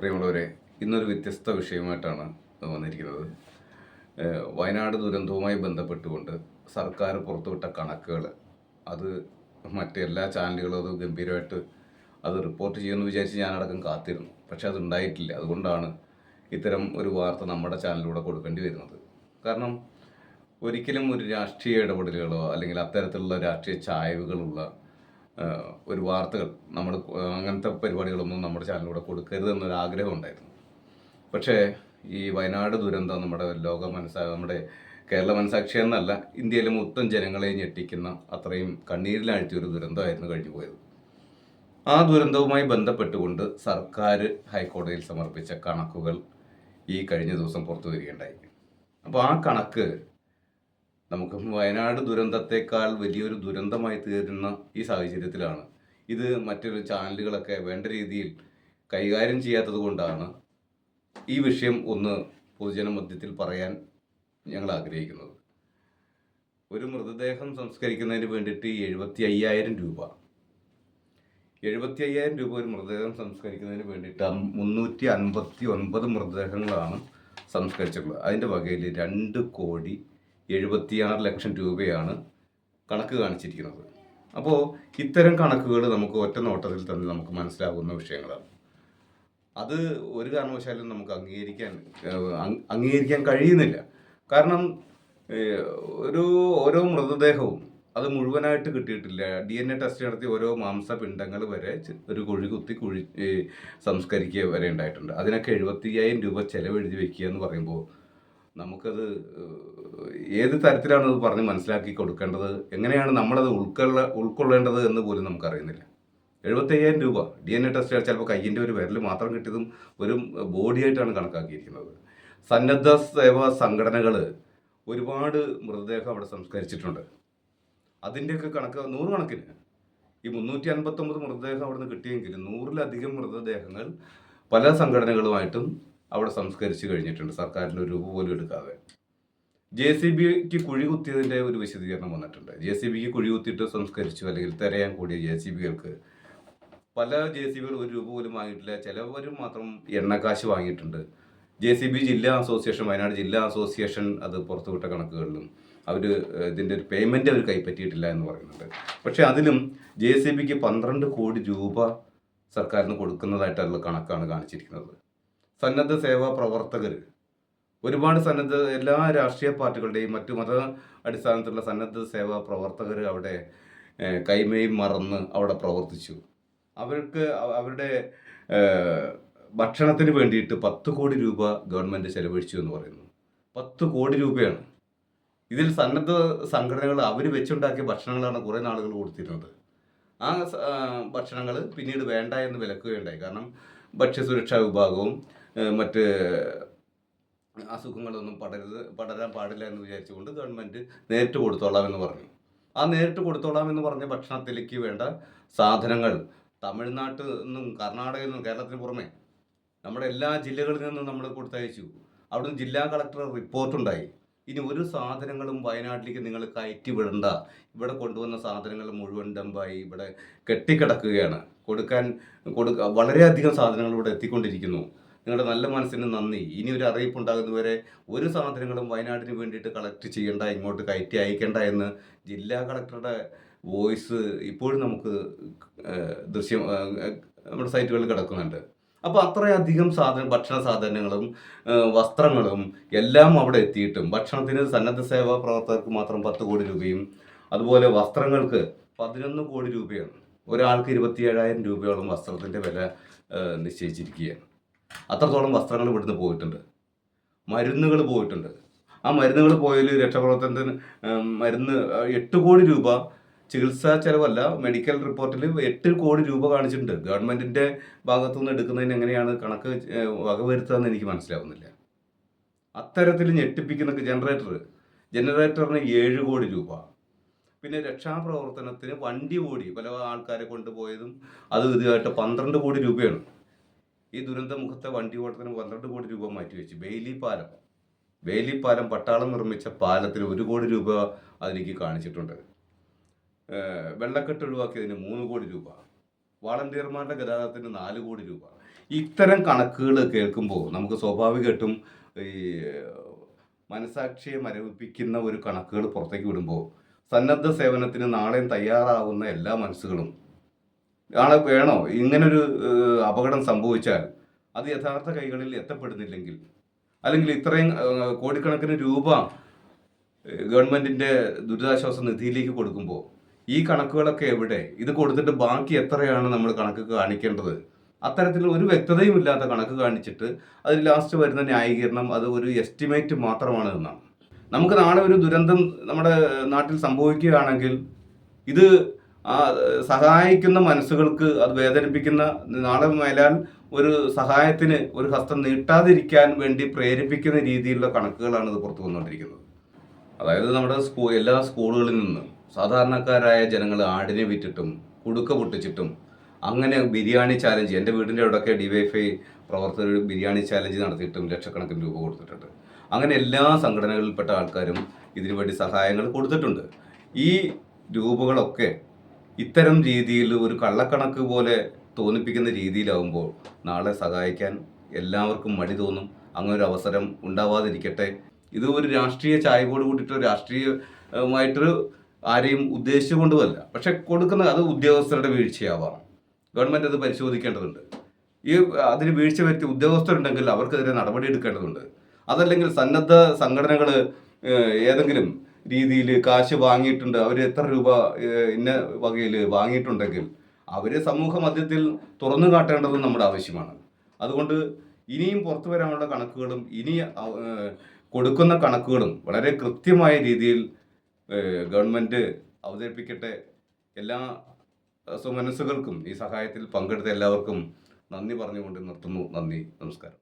പ്രിയമുള്ളവരെ ഇന്നൊരു വ്യത്യസ്ത വിഷയമായിട്ടാണ് വന്നിരിക്കുന്നത്. വയനാട് ദുരന്തവുമായി ബന്ധപ്പെട്ടുകൊണ്ട് സർക്കാർ പുറത്തുവിട്ട കണക്കുകൾ അത് മറ്റെല്ലാ ചാനലുകളും അത് ഗംഭീരമായിട്ട് അത് റിപ്പോർട്ട് ചെയ്യുമെന്ന് വിചാരിച്ച് ഞാനടക്കം കാത്തിരുന്നു. പക്ഷെ അത് ഉണ്ടായിട്ടില്ല അതുകൊണ്ടാണ് ഇത്തരം ഒരു വാർത്ത നമ്മുടെ ചാനലിലൂടെ കൊടുക്കേണ്ടി വരുന്നത്. കാരണം ഒരിക്കലും ഒരു രാഷ്ട്രീയ ഇടപെടലുകളോ അല്ലെങ്കിൽ അത്തരത്തിലുള്ള രാഷ്ട്രീയ ചായ്വുകളുള്ള ഒരു വാർത്തകൾ നമ്മൾ അങ്ങനത്തെ പരിപാടികളൊന്നും നമ്മുടെ ചാനലിലൂടെ കൊടുക്കരുത് എന്നൊരു ആഗ്രഹം ഉണ്ടായിരുന്നു. പക്ഷേ ഈ വയനാട് ദുരന്തം നമ്മുടെ ലോക മനസ്സാ നമ്മുടെ കേരള മനസാക്ഷി എന്നല്ല ഇന്ത്യയിലെ മൊത്തം ജനങ്ങളെ ഞെട്ടിക്കുന്ന അത്രയും കണ്ണീരിലാഴ്ത്തിയ ഒരു ദുരന്തമായിരുന്നു കഴിഞ്ഞു പോയത്. ആ ദുരന്തവുമായി ബന്ധപ്പെട്ടുകൊണ്ട് സർക്കാർ ഹൈക്കോടതിയിൽ സമർപ്പിച്ച കണക്കുകൾ ഈ കഴിഞ്ഞ ദിവസം പുറത്തു വരികയുണ്ടായി. അപ്പോൾ ആ കണക്ക് നമുക്ക് വയനാട് ദുരന്തത്തെക്കാൾ വലിയൊരു ദുരന്തമായി തീരുന്ന ഈ സാഹചര്യത്തിലാണ്. ഇത് മറ്റൊരു ചാനലുകളൊക്കെ വേണ്ട രീതിയിൽ കൈകാര്യം ചെയ്യാത്തത് കൊണ്ടാണ് ഈ വിഷയം ഒന്ന് പൊതുജനമധ്യത്തിൽ പറയാൻ ഞങ്ങൾ ആഗ്രഹിക്കുന്നത്. ഒരു മൃതദേഹം സംസ്കരിക്കുന്നതിന് വേണ്ടിയിട്ട് എഴുപത്തി അയ്യായിരം രൂപ. എഴുപത്തി അയ്യായിരം രൂപ ഒരു മൃതദേഹം സംസ്കരിക്കുന്നതിന് വേണ്ടിയിട്ട് മുന്നൂറ്റി അൻപത്തി ഒൻപത് മൃതദേഹങ്ങളാണ് സംസ്കരിച്ചിട്ടുള്ളത്. അതിന്റെ വകയിൽ രണ്ട് കോടി എഴുപത്തിയാറ് ലക്ഷം രൂപയാണ് കണക്ക് കാണിച്ചിരിക്കുന്നത്. അപ്പോൾ ഇത്തരം കണക്കുകൾ നമുക്ക് ഒറ്റ നോട്ടത്തിൽ തന്നെ നമുക്ക് മനസ്സിലാകുന്ന വിഷയങ്ങളാണ്. അത് ഒരു കാരണവശാലും നമുക്ക് അംഗീകരിക്കാൻ അംഗീകരിക്കാൻ കഴിയുന്നില്ല. കാരണം ഒരു ഓരോ മൃതദേഹവും അത് മുഴുവനായിട്ട് കിട്ടിയിട്ടില്ല. ഡി എൻ എ ടെസ്റ്റ് നടത്തി ഓരോ മാംസപിണ്ഡങ്ങൾ വരെ ഒരു കുഴി കുത്തി കുഴി സംസ്കരിക്കുക വരെ ഉണ്ടായിട്ടുണ്ട്. അതിനൊക്കെ എഴുപത്തിയ്യായിരം രൂപ ചെലവെഴുതി വെക്കുക എന്ന് പറയുമ്പോൾ നമുക്കത് ഏത് തരത്തിലാണ് അത് പറഞ്ഞ് മനസ്സിലാക്കി കൊടുക്കേണ്ടത്? എങ്ങനെയാണ് നമ്മളത് ഉൾക്കൊള്ള ഉൾക്കൊള്ളേണ്ടത് എന്ന് പോലും നമുക്കറിയുന്നില്ല. എഴുപത്തയ്യായിരം രൂപ ഡി എൻ എ ടെസ്റ്റ് ചിലപ്പോൾ കയ്യിന്റെ ഒരു വിരൽ മാത്രം കിട്ടിയതും ഒരു ബോഡിയായിട്ടാണ് കണക്കാക്കിയിരിക്കുന്നത്. സന്നദ്ധ സേവാ സംഘടനകൾ ഒരുപാട് മൃതദേഹം അവിടെ സംസ്കരിച്ചിട്ടുണ്ട്. അതിന്റെയൊക്കെ കണക്ക് നൂറുകണക്കിന്. ഈ മുന്നൂറ്റി അൻപത്തൊമ്പത് മൃതദേഹം അവിടെ നിന്ന് കിട്ടിയെങ്കിലും നൂറിലധികം മൃതദേഹങ്ങൾ പല സംഘടനകളുമായിട്ടും അവിടെ സംസ്കരിച്ചു കഴിഞ്ഞിട്ടുണ്ട്. സർക്കാരിന്റെ ഒരു രൂപ പോലും എടുക്കാതെ. ജെ സി ബിക്ക് കുഴി കുത്തിയതിന്റെ ഒരു വിശദീകരണം വന്നിട്ടുണ്ട്. ജെ സി ബിക്ക് കുഴി കുത്തിയിട്ട് സംസ്കരിച്ചു അല്ലെങ്കിൽ തിരയാൻ കൂടിയ ജെ സി ബികൾക്ക് പല ജെ സി ബികൾ ഒരു രൂപ പോലും വാങ്ങിയിട്ടില്ല. ചിലവരും മാത്രം എണ്ണക്കാശ് വാങ്ങിയിട്ടുണ്ട്. ജെ സി ബി ജില്ലാ അസോസിയേഷൻ വയനാട് ജില്ലാ അസോസിയേഷൻ അത് പുറത്തുവിട്ട കണക്കുകളിലും അവർ ഇതിന്റെ ഒരു പേയ്മെന്റ് അവർ കൈപ്പറ്റിയിട്ടില്ല എന്ന് പറയുന്നുണ്ട്. പക്ഷേ അതിലും ജെ സി ബിക്ക് പന്ത്രണ്ട് കോടി രൂപ സർക്കാരിന് കൊടുക്കുന്നതായിട്ടുള്ള കണക്കാണ് കാണിച്ചിരിക്കുന്നത്. സന്നദ്ധ സേവാ പ്രവർത്തകർ. ഒരുപാട് സന്നദ്ധ എല്ലാ രാഷ്ട്രീയ പാർട്ടികളുടെയും മറ്റു മത അടിസ്ഥാനത്തിലുള്ള സന്നദ്ധ സേവാ പ്രവർത്തകർ അവിടെ കൈമയും മറന്ന് അവിടെ പ്രവർത്തിച്ചു. അവർക്ക് അവരുടെ ഭക്ഷണത്തിന് വേണ്ടിയിട്ട് പത്ത് കോടി രൂപ ഗവൺമെന്റ് ചെലവഴിച്ചു എന്ന് പറയുന്നു. പത്ത് കോടി രൂപയാണ്. ഇതിൽ സന്നദ്ധ സംഘടനകൾ അവർ വെച്ചുണ്ടാക്കിയ ഭക്ഷണങ്ങളാണ് കുറേ നാളുകൾ കൊടുത്തിരുന്നത്. ആ ഭക്ഷണങ്ങൾ പിന്നീട് വേണ്ട എന്ന് വിലക്കുകയുണ്ടായി. കാരണം ഭക്ഷ്യസുരക്ഷാ വിഭാഗവും മറ്റ് അസുഖങ്ങളൊന്നും പടരുത് പടരാൻ പാടില്ല എന്ന് വിചാരിച്ചുകൊണ്ട് ഗവൺമെന്റ് നേരിട്ട് കൊടുത്തോളാം എന്ന് പറഞ്ഞു. ആ നേരിട്ട് കൊടുത്തോളാം എന്ന് പറഞ്ഞ ഭക്ഷണത്തിലേക്ക് വേണ്ട സാധനങ്ങൾ തമിഴ്നാട്ടിൽ നിന്നും കർണാടകയിൽ നിന്നും കേരളത്തിന് പുറമെ നമ്മുടെ എല്ലാ ജില്ലകളിൽ നിന്നും നമ്മൾ കൊടുത്തയച്ചു. അവിടുന്ന് ജില്ലാ കളക്ടർ റിപ്പോർട്ടുണ്ടായി. ഇനി ഒരു സാധനങ്ങളും വയനാട്ടിലേക്ക് നിങ്ങൾ കയറ്റി വിടണ്ട. ഇവിടെ കൊണ്ടുവന്ന സാധനങ്ങൾ മുഴുവൻ ഡമ്പായി ഇവിടെ കെട്ടിക്കിടക്കുകയാണ്. കൊടുക്കാൻ കൊടുക്ക വളരെയധികം സാധനങ്ങൾ ഇവിടെ എത്തിക്കൊണ്ടിരിക്കുന്നു. നിങ്ങളുടെ നല്ല മനസ്സിന് നന്ദി. ഇനി ഒരു അറിയിപ്പ് ഉണ്ടാകുന്നവരെ ഒരു സാധനങ്ങളും വയനാടിന് വേണ്ടിയിട്ട് കളക്ട് ചെയ്യേണ്ട ഇങ്ങോട്ട് കയറ്റി അയക്കേണ്ട എന്ന് ജില്ലാ കളക്ടറുടെ വോയിസ് ഇപ്പോഴും നമുക്ക് ദൃശ്യം നമ്മുടെ സൈറ്റുകളിൽ കിടക്കുന്നുണ്ട്. അപ്പോൾ അത്രയധികം സാധന ഭക്ഷണ സാധനങ്ങളും വസ്ത്രങ്ങളും എല്ലാം അവിടെ എത്തിയിട്ടും ഭക്ഷണത്തിന് സന്നദ്ധ സേവാ പ്രവർത്തകർക്ക് മാത്രം പത്ത് കോടി രൂപയും അതുപോലെ വസ്ത്രങ്ങൾക്ക് പതിനൊന്ന് കോടി രൂപയാണ്. ഒരാൾക്ക് ഇരുപത്തിയേഴായിരം രൂപയോളം വസ്ത്രത്തിന്റെ വില നിശ്ചയിച്ചിരിക്കുകയാണ്. അത്രത്തോളം വസ്ത്രങ്ങൾ ഇവിടുന്ന് പോയിട്ടുണ്ട്. മരുന്നുകൾ പോയിട്ടുണ്ട്. ആ മരുന്നുകൾ പോയതിൽ രക്ഷാപ്രവർത്തനത്തിന് മരുന്ന് എട്ട് കോടി രൂപ ചികിത്സാ ചെലവല്ല മെഡിക്കൽ റിപ്പോർട്ടിൽ എട്ട് കോടി രൂപ കാണിച്ചിട്ടുണ്ട്. ഗവൺമെന്റിന്റെ ഭാഗത്തു നിന്ന് എടുക്കുന്നതിന് എങ്ങനെയാണ് കണക്ക് വകവരുത്തുക എനിക്ക് മനസ്സിലാവുന്നില്ല. അത്തരത്തിൽ ഞെട്ടിപ്പിക്കുന്ന ജനറേറ്റർ ജനറേറ്ററിന് ഏഴ് കോടി രൂപ. പിന്നെ രക്ഷാപ്രവർത്തനത്തിന് വണ്ടി ഓടി പല ആൾക്കാരെ കൊണ്ടുപോയതും അത് ഇതുമായിട്ട് പന്ത്രണ്ട് കോടി രൂപയാണ്. ഈ ദുരന്ത മുഖത്തെ വണ്ടി ഓട്ടത്തിന് പന്ത്രണ്ട് കോടി രൂപ മാറ്റിവെച്ചു. ബെയിലി പാലം. ബെയിലി പാലം പട്ടാളം നിർമ്മിച്ച പാലത്തിന് ഒരു കോടി രൂപ അതിലേക്ക് കാണിച്ചിട്ടുണ്ട്. വെള്ളക്കെട്ട് ഒഴിവാക്കിയതിന് മൂന്ന് കോടി രൂപ. വാളണ്ടിയർമാരുടെ ഗതാഗതത്തിന് നാല് കോടി രൂപ. ഇത്തരം കണക്കുകൾ കേൾക്കുമ്പോൾ നമുക്ക് സ്വാഭാവികമായിട്ടും ഈ മനസാക്ഷിയെ മരവിപ്പിക്കുന്ന ഒരു കണക്കുകൾ പുറത്തേക്ക് വിടുമ്പോൾ സന്നദ്ധ സേവനത്തിന് നാളെയും തയ്യാറാവുന്ന എല്ലാ മനസ്സുകളും നാളെ വേണോ? ഇങ്ങനൊരു അപകടം സംഭവിച്ചാൽ അത് യഥാർത്ഥ കൈകളിൽ എത്തപ്പെടുന്നില്ലെങ്കിൽ അല്ലെങ്കിൽ ഇത്രയും കോടിക്കണക്കിന് രൂപ ഗവൺമെന്റിന്റെ ദുരിതാശ്വാസ നിധിയിലേക്ക് കൊടുക്കുമ്പോൾ ഈ കണക്കുകളൊക്കെ എവിടെ? ഇത് കൊടുത്തിട്ട് ബാക്കി എത്രയാണ് നമ്മൾ കണക്ക് കാണിക്കേണ്ടത്? അത്തരത്തിൽ ഒരു വ്യക്തതയും ഇല്ലാത്ത കണക്ക് കാണിച്ചിട്ട് അതിൽ ലാസ്റ്റ് വരുന്ന ന്യായീകരണം അത് ഒരു എസ്റ്റിമേറ്റ് മാത്രമാണ് എന്നാണ്. നമുക്ക് നാളെ ഒരു ദുരന്തം നമ്മുടെ നാട്ടിൽ സംഭവിക്കുകയാണെങ്കിൽ ഇത് ആ സഹായിക്കുന്ന മനസ്സുകൾക്ക് അത് വേദനിപ്പിക്കുന്ന നാളെ മേലാൽ ഒരു സഹായത്തിന് ഒരു ഹസ്തം നീട്ടാതിരിക്കാൻ വേണ്ടി പ്രേരിപ്പിക്കുന്ന രീതിയിലുള്ള കണക്കുകളാണ് ഇത് പുറത്തു വന്നുകൊണ്ടിരിക്കുന്നത്. അതായത് നമ്മുടെ സ്കൂ എല്ലാ സ്കൂളുകളിൽ നിന്നും സാധാരണക്കാരായ ജനങ്ങൾ ആടിനെ വിറ്റിട്ടും കുടുക്ക പൊട്ടിച്ചിട്ടും അങ്ങനെ ബിരിയാണി ചാലഞ്ച് എന്റെ വീടിന്റെ അവിടെയൊക്കെ ഡിവൈഫൈ പ്രവർത്തകർ ബിരിയാണി ചാലഞ്ച് നടത്തിയിട്ടും ലക്ഷക്കണക്കിന് രൂപ കൊടുത്തിട്ടുണ്ട്. അങ്ങനെ എല്ലാ സംഘടനകളിൽപ്പെട്ട ആൾക്കാരും ഇതിനു വേണ്ടി സഹായങ്ങൾ കൊടുത്തിട്ടുണ്ട്. ഈ രൂപകളൊക്കെ ഇത്തരം രീതിയിൽ ഒരു കള്ളക്കണക്ക് പോലെ തോന്നിപ്പിക്കുന്ന രീതിയിലാവുമ്പോൾ നാളെ സഹായിക്കാൻ എല്ലാവർക്കും മടി തോന്നും. അങ്ങനെ ഒരു അവസരം ഉണ്ടാവാതിരിക്കട്ടെ. ഇത് ഒരു രാഷ്ട്രീയ ചായ്വോട് കൂടിയിട്ടോ രാഷ്ട്രീയമായിട്ടൊരു ആരെയും ഉദ്ദേശിച്ചുകൊണ്ടുമല്ല പക്ഷെ കൊടുക്കുന്ന അത് ഉദ്യോഗസ്ഥരുടെ വീഴ്ചയാവാം. ഗവൺമെന്റ് അത് പരിശോധിക്കേണ്ടതുണ്ട്. ഈ അതിന് വീഴ്ച വരുത്തി ഉദ്യോഗസ്ഥരുണ്ടെങ്കിൽ അവർക്കെതിരെ നടപടി എടുക്കേണ്ടതുണ്ട് അതല്ലെങ്കിൽ സന്നദ്ധ സംഘടനകൾ ഏതെങ്കിലും രീതിയിൽ കാശ് വാങ്ങിയിട്ടുണ്ട്. അവർ എത്ര രൂപ ഇന്ന വകയിൽ വാങ്ങിയിട്ടുണ്ടെങ്കിൽ അവരെ സമൂഹ മധ്യത്തിൽ തുറന്നു കാട്ടേണ്ടത് നമ്മുടെ ആവശ്യമാണ്. അതുകൊണ്ട് ഇനിയും പുറത്തു വരാനുള്ള കണക്കുകളും ഇനി കൊടുക്കുന്ന കണക്കുകളും വളരെ കൃത്യമായ രീതിയിൽ ഗവൺമെന്റ് അവതരിപ്പിക്കട്ടെ. എല്ലാ സുമനസ്സുകൾക്കും ഈ സഹായത്തിൽ പങ്കെടുത്ത എല്ലാവർക്കും നന്ദി പറഞ്ഞുകൊണ്ട് നിർത്തുന്നു. നന്ദി. നമസ്കാരം.